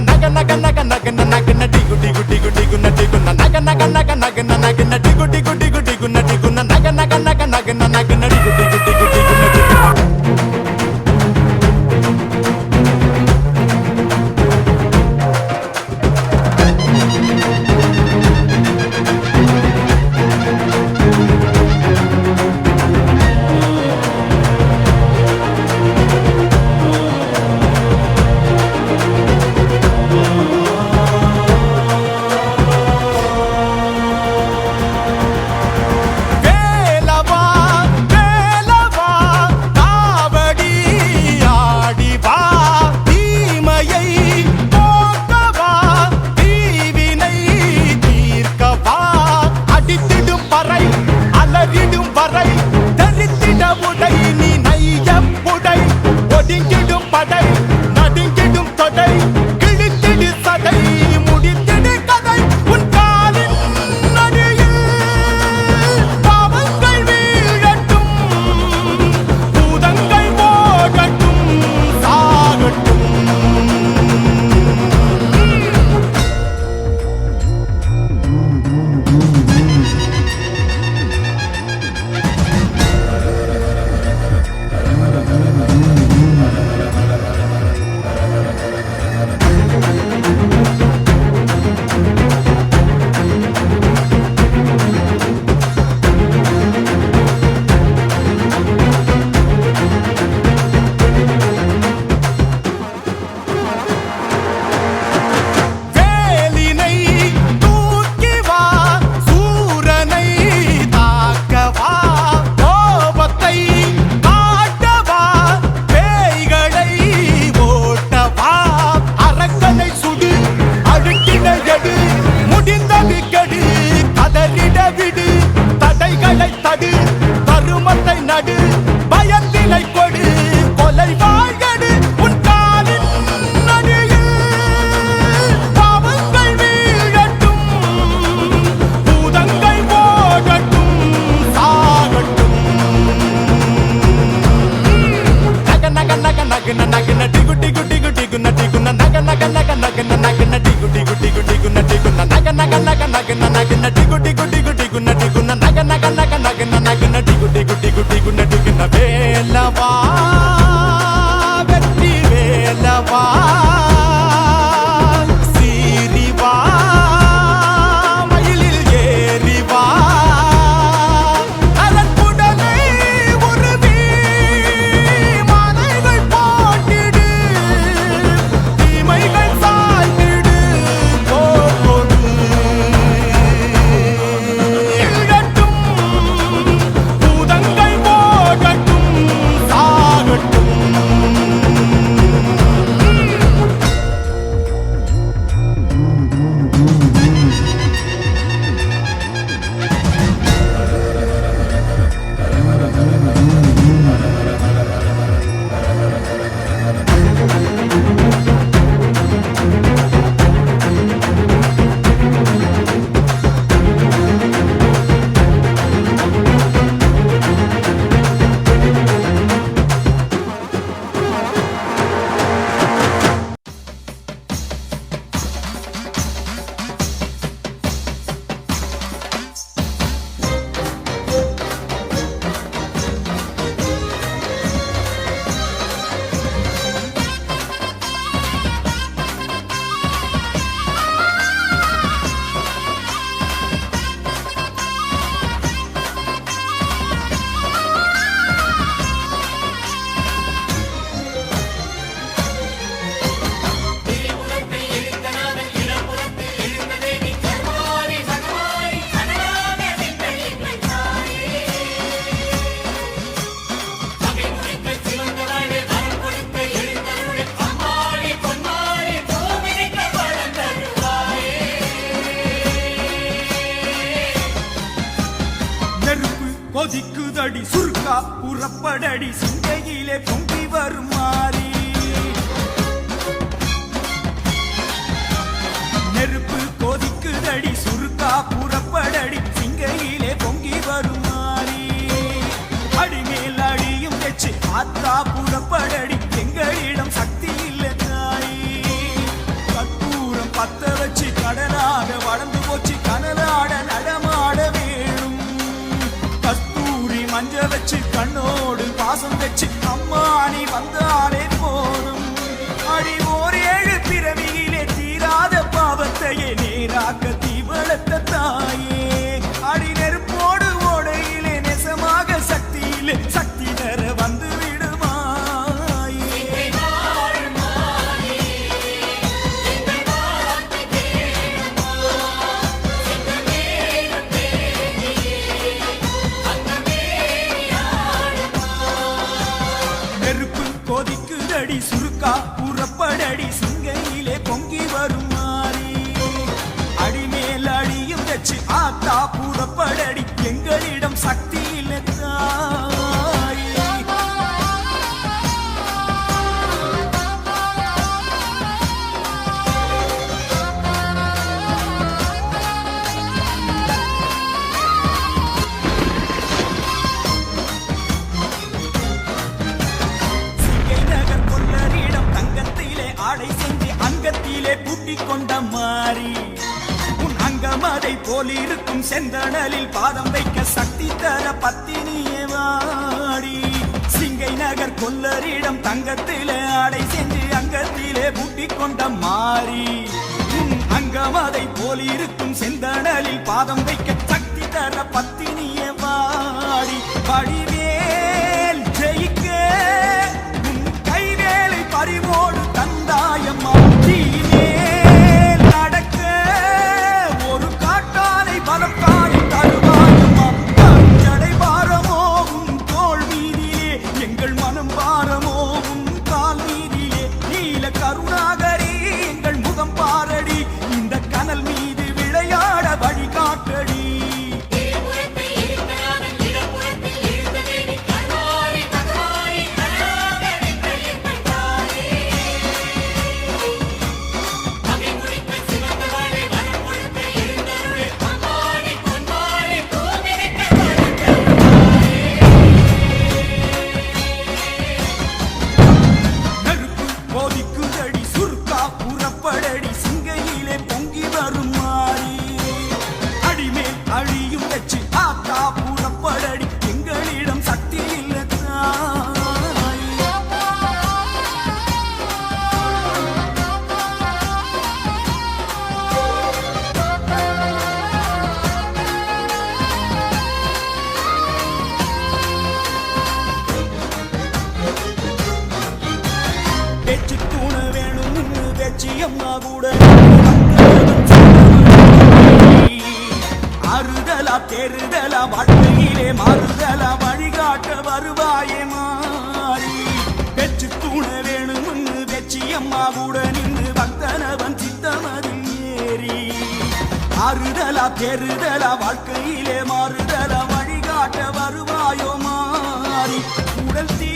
నగ నగ నగ నగన నగన డిగు డిగు డిగు డిగున డిగున నగ నగ నగ నగన నగన డిగు డిగు డిగు డిగున డిగున నగ నగ నగ నగన నగన డిగు డిగు தடு கருமத்தை நடு பயத்தினை கொடு கொலை வாழ்கடு உன் காலில் நடியில் பாவங்கள் வீழட்டும் பூதங்கள் போடட்டும் சாகட்டும். நக நக நக நக நக டிகு டிகு சுருக்கா உறப்படடி சிந்தையிலே பொங்கி வருமாறி. பாசம் வச்சு அம்மா நீ வந்தாலே ஆடை செஞ்சு அங்கத்திலே பூட்டிக் கொண்ட மாறி உன் அங்கம் அதை போலிருக்கும் செந்தணலில் பாதம் வைக்க சக்தி தர பத்தினியே வாடி. சிங்கை நகர் கொல்லரிடம் தங்கத்திலே ஆடை செஞ்சு அங்கத்திலே பூட்டிக் கொண்ட மாறி உன் அங்கம் அதை போலிருக்கும் செந்தணலில் பாதம் வைக்க சக்தி தர பத்தினியே வாடி. வடிவேல் லட்சியம் பேச்சியம்மா கூட அறுதலா தெருதலா வாழ்க்கையிலே மறுதலா வழிகாட்ட வருவாயே மாறி. பேச்சு தூண வேணும்னு பேச்சியம்மா கூட நின்று பக்தனவன் சித்தமதில் ஏறி. ஆறுதலா தெருதலா வாழ்க்கையிலே மறுதலா வழிகாட்ட வருவாயோ மாறி. உடல் தீ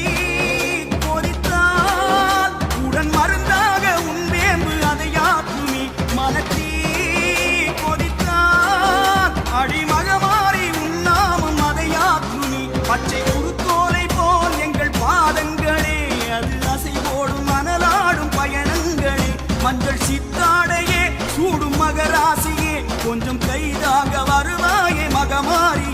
பச்சை குருத்தோலை போல் எங்கள் பாதங்களே அது அசைவோடும் மணலாடும் பயணங்களே. மஞ்சள் சித்தாடையே சூடும் மகராசியே கொஞ்சம் கைதாக வருவாயே மகமாரியே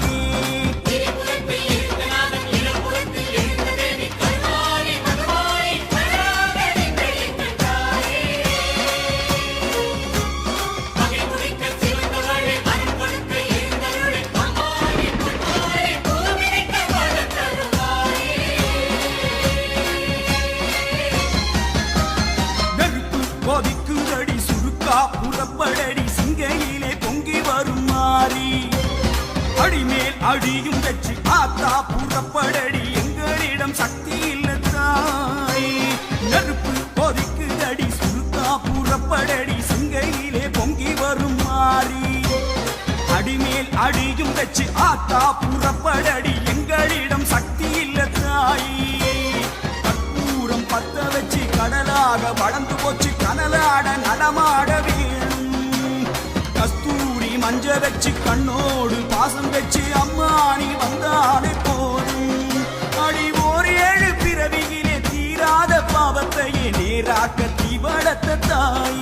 அடி மேல் அடியும் வச்சு ஆத்தா புறப்படடி. எங்களிடம் சக்தி இல்லத்தாய் தாய் நெருப்பு கொதிக்குதடி சுருக்கா புறப்படடி. சிங்கையிலே பொங்கி வரும் மாறி. அடிமேல் அடியும் வச்சு ஆத்தா புறப்படடி. எங்களிடம் சக்தி இல்லத்தாய். கற்பூரம் பத்த வச்சு கடலாக வளர்ந்து போச்சு. கனலாட நடமாடவே மஞ்ச வச்சு கண்ணோடு பாசம் வச்சு அம்மா நீ வந்தாலே போதும். அடி ஓர் ஏழு பிறவியிலே தீராத பாவத்தையே நேராக்க தீவளத்த தாய்.